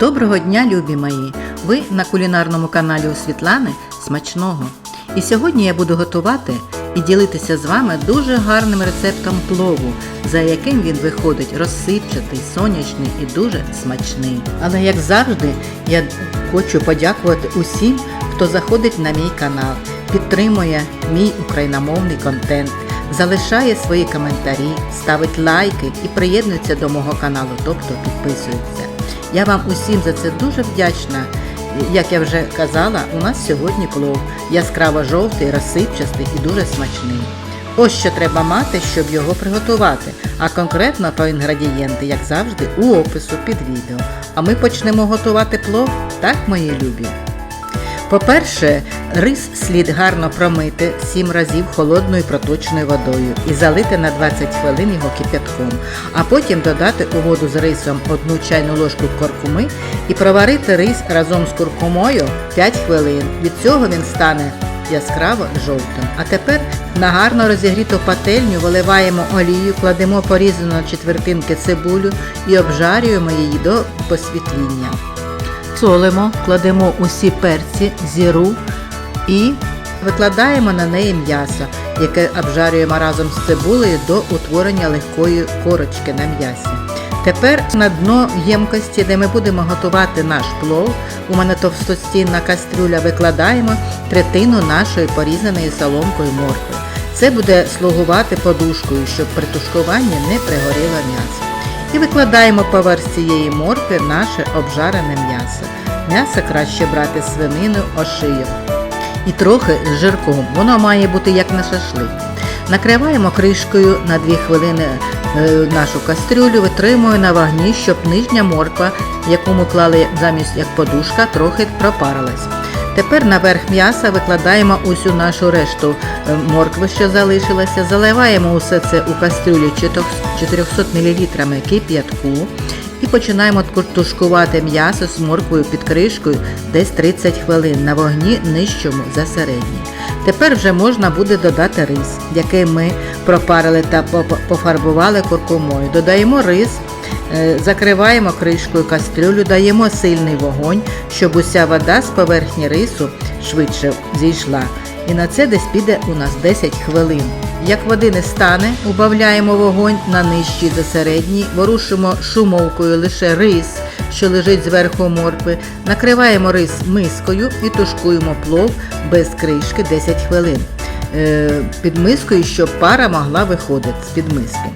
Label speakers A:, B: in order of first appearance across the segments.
A: Доброго дня, любі мої! Ви на кулінарному каналі у Світлани Смачного. І сьогодні я буду готувати і ділитися з вами дуже гарним рецептом плову, за яким він виходить розсипчатий, сонячний і дуже смачний. Але як завжди, я хочу подякувати усім, хто заходить на мій канал, підтримує мій україномовний контент, залишає свої коментарі, ставить лайки і приєднується до мого каналу, тобто підписується. Я вам усім за це дуже вдячна. Як я вже казала, у нас сьогодні плов яскраво жовтий, розсипчастий і дуже смачний. Ось що треба мати, щоб його приготувати, а конкретно про інгредієнти, як завжди, у опису під відео. А ми почнемо готувати плов, так, мої любі? По-перше, рис слід гарно промити 7 разів холодною проточною водою і залити на 20 хвилин його кип'ятком, а потім додати у воду з рисом 1 чайну ложку куркуми і проварити рис разом з куркумою 5 хвилин. Від цього він стане яскраво жовтим. А тепер на гарно розігріту пательню виливаємо олію, кладемо порізану четвертинки цибулю і обжарюємо її до посвітління. Солимо, кладемо усі перці, зіру і викладаємо на неї м'ясо, яке обжарюємо разом з цибулею до утворення легкої корочки на м'ясі. Тепер на дно ємкості, де ми будемо готувати наш плов, у мене товстостінна кастрюля, викладаємо третину нашої порізаної соломкою моркви. Це буде слугувати подушкою, щоб при тушкуванні не пригоріло м'ясо. І викладаємо поверх цієї моркви наше обжарене м'ясо. М'ясо краще брати свинину ошийок. І трохи з жирком. Воно має бути як на шашлик. Накриваємо кришкою на 2 хвилини е, нашу кастрюлю, витримую на вогні, щоб нижня морква, яку ми клали замість як подушка, трохи пропарилась. Тепер наверх м'яса викладаємо усю нашу решту е, моркви, що залишилася, заливаємо усе це у кастрюлю 400 мл кип'ятку і починаємо тушкувати м'ясо з морквою під кришкою десь 30 хвилин на вогні нижчому за середній. Тепер вже можна буде додати рис, який ми пропарили та пофарбували куркумою. Додаємо рис. Закриваємо кришкою кастрюлю, даємо сильний вогонь, щоб уся вода з поверхні рису швидше зійшла. І на це десь піде у нас 10 хвилин. Як води не стане, убавляємо вогонь на нижчий за середній, ворушимо шумовкою лише рис, що лежить зверху моркви, накриваємо рис мискою і тушкуємо плов без кришки 10 хвилин. Під мискою, щоб пара могла виходити з-під миски.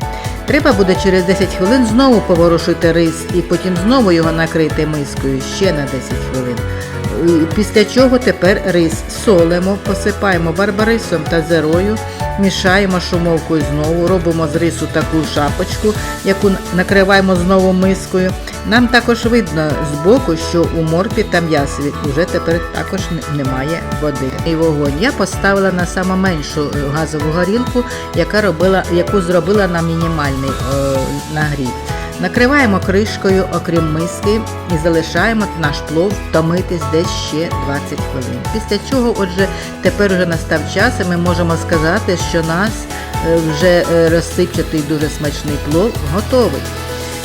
A: Треба буде через 10 хвилин знову поворушити рис і потім знову його накрити мискою ще на 10 хвилин. Після чого тепер рис солимо, посипаємо барбарисом та зерою, мішаємо шумовкою знову, робимо з рису таку шапочку, яку накриваємо знову мискою. Нам також видно з боку, що у моркві та м'ясові вже тепер також немає води. І вогонь я поставила на саме меншу газову горілку, яка робила, яку зробила на мінімальний о, нагрів. Накриваємо кришкою, окрім миски, і залишаємо наш плов томитись десь ще 20 хвилин. Після чого, отже, тепер вже настав час, і ми можемо сказати, що нас вже розсипчатий дуже смачний плов готовий.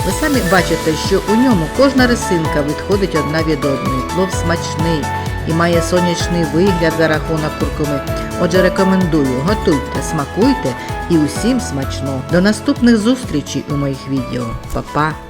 A: Ви самі бачите, що у ньому кожна рисинка відходить одна від одної. Плов смачний і має сонячний вигляд за рахунок куркуми. Отже, рекомендую, готуйте, смакуйте і усім смачно. До наступних зустрічей у моїх відео. Па-па!